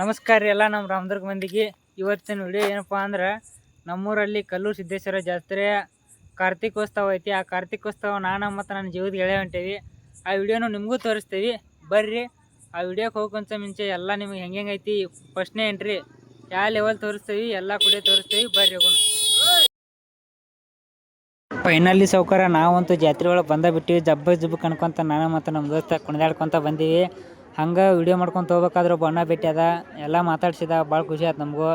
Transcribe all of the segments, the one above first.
ನಮಸ್ಕಾರ ರೀ ಎಲ್ಲ ನಮ್ಮ ರಾಮದುರ್ಗ ಮಂದಿಗೆ. ಇವತ್ತಿನ ವಿಡಿಯೋ ಏನಪ್ಪ ಅಂದ್ರೆ, ನಮ್ಮೂರಲ್ಲಿ ಕಲ್ಲೂರು ಸಿದ್ದೇಶ್ವರ ಜಾತ್ರೆ, ಕಾರ್ತಿಕೋತ್ಸವ ಐತಿ. ಆ ಕಾರ್ತಿಕೋತ್ಸವ ನಾನು ಮತ್ತು ನನ್ನ ಜೀವದ ಗೆಳೆಯ ಹೊಂಟೇವಿ. ಆ ವಿಡಿಯೋನು ನಿಮಗೂ ತೋರಿಸ್ತೀವಿ. ಬರ್ರಿ, ಆ ವಿಡಿಯೋಕ್ಕೆ ಹೋಗೋಕ್ಕಿಂತ ಮುಂಚೆ ಎಲ್ಲ ನಿಮಗೆ ಹೆಂಗೆ ಐತಿ ಫಸ್ಟ್ನೇ ಏನ್ರಿ? ಯಾವ ಲೆವೆಲ್ ತೋರಿಸ್ತೀವಿ, ಎಲ್ಲ ಕೂಡ ತೋರಿಸ್ತೀವಿ, ಬರ್ರಿ ಹೋಗೋಣ. ಫೈನಲಿ ಸೌಕರ್ಯ ನಾವಂತೂ ಜಾತ್ರೆ ಒಳಗೆ ಬಂದ ಬಿಟ್ಟಿವಿ. ಜಬ್ಬ ಜಬ್ಬ ಕಣ್ಕೊಂತ ನಾನು ಮತ್ತು ನಮ್ಮ ದೋಸ್ತ ಕುಣಿದಾಡ್ಕೊತ ಬಂದೀವಿ. ಹಂಗೆ ವಿಡಿಯೋ ಮಾಡ್ಕೊಂತ ಹೋಗ್ಬೇಕಾದ್ರೆ ಒಬ್ಬ ಅಣ್ಣ ಅದ. ಎಲ್ಲ ಮಾತಾಡ್ಸಿದ ಭಾಳ ಖುಷಿ ಆಯ್ತು ನಮಗೂ.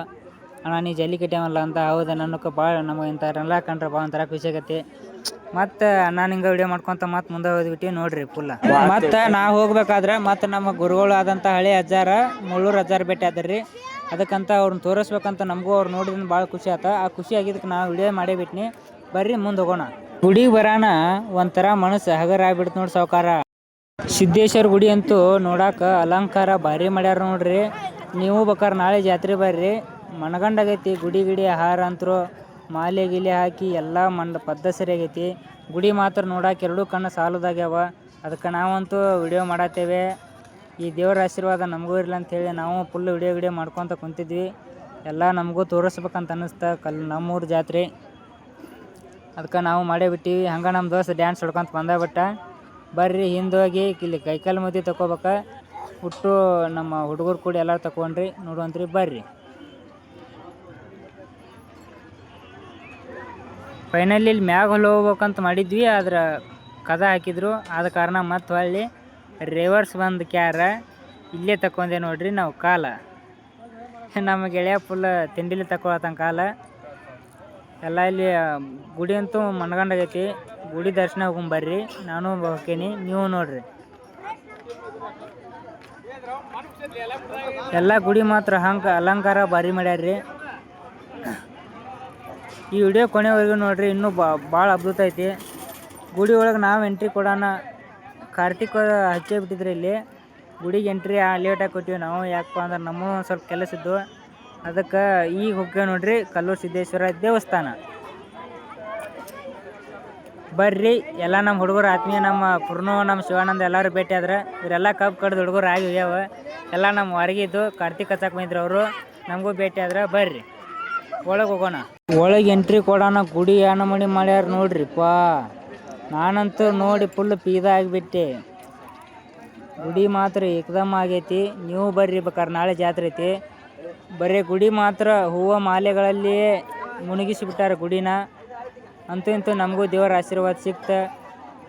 ಅಣ್ಣ, ನೀ ಜಲ್ಲಿ ಕಟ್ಯಾವಲ್ಲ ಅಂತ, ಹೌದು ನನಗೆ ಭಾಳ ನಮಗೆ ಇಂಥವ್ರೆಲ್ಲ ಕಂಡ್ರೆ ಭಾಳ ಒಂಥರ ಖುಷಿ ಆಗೈತಿ ಮತ್ತು ಅಣ್ಣ ಹಿಂಗೆ ವಿಡಿಯೋ ಮಾಡ್ಕೊಂತ ಮತ್ತೆ ಮುಂದೆ ಹೋದ್ಬಿಟ್ಟು ನೋಡ್ರಿ ಫುಲ್ಲ ಮತ್ತು ನಾ ಹೋಗ್ಬೇಕಾದ್ರೆ ಮತ್ತು ನಮ್ಮ ಗುರುಗಳು ಆದಂಥ ಹಳೆ ಅಜ್ಜಾರ, ಮುಳ್ಳೂರು ಅಜ್ಜಾರ ಭೇಟಿ ಆದ್ರಿ ಅದಕ್ಕಂತ ಅವ್ರನ್ನ ತೋರಿಸ್ಬೇಕಂತ ನಮಗೂ ಅವ್ರು ನೋಡಿದ್ರೆ ಭಾಳ ಖುಷಿ ಆತ. ಆ ಖುಷಿ ಆಗಿದ್ದಕ್ಕೆ ನಾವು ವಿಡಿಯೋ ಮಾಡೇ ಬಿಟ್ನಿ. ಬರ್ರಿ ಮುಂದೆ ಹೋಗೋಣ. ಗುಡಿಗೆ ಬರೋಣ ಒಂಥರ ಮನಸ್ಸು ಹಗರ ಆಗ್ಬಿಡ್ತು ನೋಡಿ ಸಾವ್ಕಾರ. ಸಿದ್ದೇಶ್ವರ ಗುಡಿ ಅಂತೂ ನೋಡಾಕ ಅಲಂಕಾರ ಭಾರಿ ಮಾಡ್ಯಾರ ನೋಡ್ರಿ. ನೀವು ಬೇಕಾರ ನಾಳೆ ಜಾತ್ರೆ ಬರ್ರಿ. ಮನಗಂಡಾಗೈತಿ ಗುಡಿ ಗಿಡಿ ಆಹಾರ ಅಂತರು ಮಾಲೆ ಗಿಲೆ ಹಾಕಿ ಎಲ್ಲ ಮಂಡ ಪದ್ಧ ಸರಿಯಾಗೈತಿ ಗುಡಿ ಮಾತ್ರ ನೋಡಾಕ ಎರಡೂ ಕಣ್ಣು ಸಾಲದಾಗ್ಯಾವ. ಅದಕ್ಕೆ ನಾವಂತೂ ವಿಡಿಯೋ ಮಾಡತ್ತೇವೆ. ಈ ದೇವರ ಆಶೀರ್ವಾದ ನಮಗೂ ಇರಲಿ ಅಂತೇಳಿ ನಾವು ಫುಲ್ ವಿಡಿಯೋ ವಿಡಿಯೋ ಮಾಡ್ಕೊತ ಕುಂತಿದ್ವಿ. ಎಲ್ಲ ನಮಗೂ ತೋರಿಸ್ಬೇಕಂತ ಅನ್ನಿಸ್ತಾ ಕಲ್, ನಮ್ಮೂರು ಜಾತ್ರೆ. ಅದಕ್ಕೆ ನಾವು ಮಾಡೇ ಬಿಟ್ಟಿವಿ. ಹಂಗೆ ನಮ್ಮ ದೋಸ್ತ ಡ್ಯಾನ್ಸ್ ಹೊಡ್ಕೊಂತ ಬಂದ ಬಿಟ್ಟ. ಬರ್ರಿ, ಹಿಂದೋಗಿ, ಇಲ್ಲಿ ಕೈಕಾಲು ಮುದ್ದೆ ತಗೋಬೇಕ ಹುಟ್ಟು ನಮ್ಮ ಹುಡುಗರು ಕೂಡಿ ಎಲ್ಲರೂ ತಗೊಂಡ್ರಿ ನೋಡುವಂತ್ರಿ, ಬರ್ರಿ. ಫೈನಲಿ ಇಲ್ಲಿ ಮ್ಯಾಗ ಹೊಲ ಹೋಗ್ಬೇಕಂತ ಮಾಡಿದ್ವಿ, ಆದ್ರೆ ಕದ ಹಾಕಿದ್ರು. ಆದ ಕಾರಣ ಮತ್ತೆ ಹೊಳ್ಳಿ ರಿವರ್ಸ್ ಬಂದು ಕ್ಯಾರ, ಇಲ್ಲೇ ತಕೊಂಡೆ ನೋಡ್ರಿ ನಾವು ಕಾಲ. ನಮ್ಮ ಗೆಳೆಯ ಫುಲ್ ತಿಂಡಿಲಿ ತಗೊಳತನ ಕಾಲ. ಎಲ್ಲ ಇಲ್ಲಿ ಗುಡಿ ಅಂತೂ ಮನಗಂಡಾಗೈತಿ ಗುಡಿ ದರ್ಶನ ಹೋಗ್ಬರ್ರಿ ನಾನು ಹೋಗ್ತೀನಿ ನೀವು ನೋಡ್ರಿ. ಎಲ್ಲ ಗುಡಿ ಮಾತ್ರ ಹಂಗೆ ಅಲಂಕಾರ ಭಾರಿ ಮಾಡ್ಯಾರ್ರಿ. ಈ ವಿಡಿಯೋ ಕೊನೆವರೆಗೂ ನೋಡ್ರಿ. ಇನ್ನೂ ಭಾಳ ಅದ್ಭುತ ಐತಿ. ಗುಡಿ ಒಳಗೆ ನಾವು ಎಂಟ್ರಿ ಕೊಡೋಣ. ಕಾರ್ತಿಕ್ ಹಚ್ಚೇ ಬಿಟ್ಟಿದ್ರಿ ಇಲ್ಲಿ. ಗುಡಿಗೆ ಎಂಟ್ರಿ ಲೇಟಾಗಿ ಕೊಟ್ಟಿವಿ ನಾವು. ಯಾಕಪ್ಪ ಅಂದ್ರೆ ನಮ್ಮ ಸ್ವಲ್ಪ ಕೆಲಸ ಇದ್ದು. ಅದಕ್ಕೆ ಈಗ ಹೋಗ್ತೇವೆ ನೋಡ್ರಿ, ಕಲ್ಲೂರು ಸಿದ್ದೇಶ್ವರ ದೇವಸ್ಥಾನ. ಬರ್ರಿ, ಎಲ್ಲ ನಮ್ಮ ಹುಡುಗರು ಆತ್ಮೀಯ, ನಮ್ಮ ಪುರ್ನು ನಮ್ಮ ಶಿವಾನಂದ ಎಲ್ಲರೂ ಭೇಟಿ ಆದ್ರೆ ಇವರೆಲ್ಲ ಕಬ್ಬು ಕಡ್ದು ಹುಡುಗರು ಆಗಿ ಹೋಗ್ಯಾವ. ಎಲ್ಲ ನಮ್ಮ ಹೊರಗಿದ್ದು ಕಾರ್ತಿಕ್ ಹಚ್ಚಕ್ಕೆ ಬಂದಿದ್ರು ಅವರು, ನಮಗೂ ಭೇಟಿ ಆದ್ರೆ ಬರ್ರಿ. ಒಳಗೆ ಹೋಗೋಣ. ಒಳಗೆ ಎಂಟ್ರಿ ಕೊಡೋಣ, ಗುಡಿ ಮಣಿ ಮಾಡ್ಯಾರ ನೋಡ್ರಿಪ್ಪ ನಾನಂತೂ ನೋಡಿ ಫುಲ್ ಪೀದ ಆಗಿಬಿಟ್ಟೆ. ಗುಡಿ ಮಾತ್ರ ಏಕದಮ್ ಆಗೈತಿ. ನೀವು ಬರ್ರಿ ಬೇಕಾದ್ರೆ ನಾಳೆ ಜಾತ್ರೆ ಐತಿ. ಬರೀ ಗುಡಿ ಮಾತ್ರ ಹೂವು ಮಾಲೆಗಳಲ್ಲಿಯೇ ಮುಳುಗಿಸಿಬಿಟ್ಟಾರ ಗುಡಿನ. ಅಂತೂ ಇಂತೂ ನಮಗೂ ದೇವರ ಆಶೀರ್ವಾದ ಸಿಕ್ತ.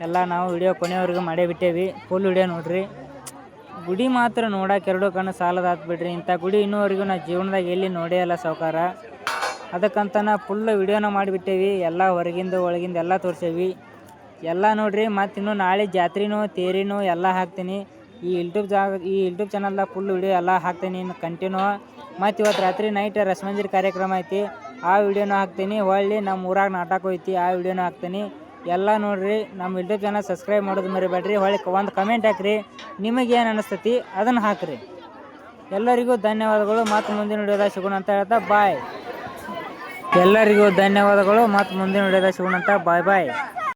ಎಲ್ಲ ನಾವು ವಿಡಿಯೋ ಕೊನೆಯವರೆಗೂ ಮಾಡೇ ಬಿಟ್ಟೇವಿ. ಫುಲ್ ವಿಡಿಯೋ ನೋಡ್ರಿ. ಗುಡಿ ಮಾತ್ರ ನೋಡಕ್ಕೆ ಎರಡು ಕಣ್ಣು ಸಾಲದ ಬಿಡ್ರಿ. ಇಂಥ ಗುಡಿ ಇನ್ನೂವರೆಗೂ ನಾ ಜೀವನದಾಗ ಎಲ್ಲಿ ನೋಡೇ ಇಲ್ಲ ಸಾವುಕಾರ. ಅದಕ್ಕಂತನ ಫುಲ್ ವಿಡಿಯೋನ ಮಾಡಿಬಿಟ್ಟೇವಿ. ಎಲ್ಲ ಹೊರಗಿಂದ, ಒಳಗಿಂದ ಎಲ್ಲ ತೋರಿಸೇವಿ. ಎಲ್ಲ ನೋಡ್ರಿ, ಮತ್ತು ಇನ್ನು ನಾಳೆ ಜಾತ್ರೆನೂ, ತೇರಿನೂ ಎಲ್ಲ ಹಾಕ್ತೀನಿ. ಈ ಯೂಟ್ಯೂಬ್ ಜಾಗ, ಈ ಯೂಟ್ಯೂಬ್ ಚಾನಲ್ದಾಗ ಫುಲ್ ವಿಡಿಯೋ ಎಲ್ಲ ಹಾಕ್ತೀನಿ. ಇನ್ನು ಕಂಟಿನ್ಯೂ ಮತ್ತು ಇವತ್ತು ರಾತ್ರಿ ನೈಟ್ ರಸಮಂಜರಿ ಕಾರ್ಯಕ್ರಮ ಐತಿ. ಆ ವಿಡಿಯೋನೂ ಹಾಕ್ತೀನಿ. ಹೊಳ್ಳಿ ನಮ್ಮ ಊರಾಗ ನಾಟಕ ಐತಿ, ಆ ವಿಡಿಯೋನೂ ಹಾಕ್ತೀನಿ. ಎಲ್ಲ ನೋಡ್ರಿ ನಮ್ಮ ಯೂಟ್ಯೂಬ್ ಚಾನಲ್ ಸಬ್ಸ್ಕ್ರೈಬ್ ಮಾಡೋದು ಮರಿಬೇಡ್ರಿ. ಹೊಳ್ಳಿ ಒಂದು ಕಮೆಂಟ್ ಹಾಕ್ರಿ ನಿಮಗೇನು ಅನಿಸ್ತತಿ ಅದನ್ನು ಹಾಕ್ರಿ. ಎಲ್ಲರಿಗೂ ಧನ್ಯವಾದಗಳು. ಮತ್ತು ಮುಂದಿನ ವಿಡಿಯೋದಾಗ ಸಿಗೋಣ ಅಂತ ಹೇಳ್ತಾ ಬಾಯ್ ಎಲ್ಲರಿಗೂ ಧನ್ಯವಾದಗಳು. ಮತ್ತು ಮುಂದಿನ ವಿಡಿಯೋದಾಗ ಸಿಗೋಣ ಅಂತ ಬಾಯ್ ಬಾಯ್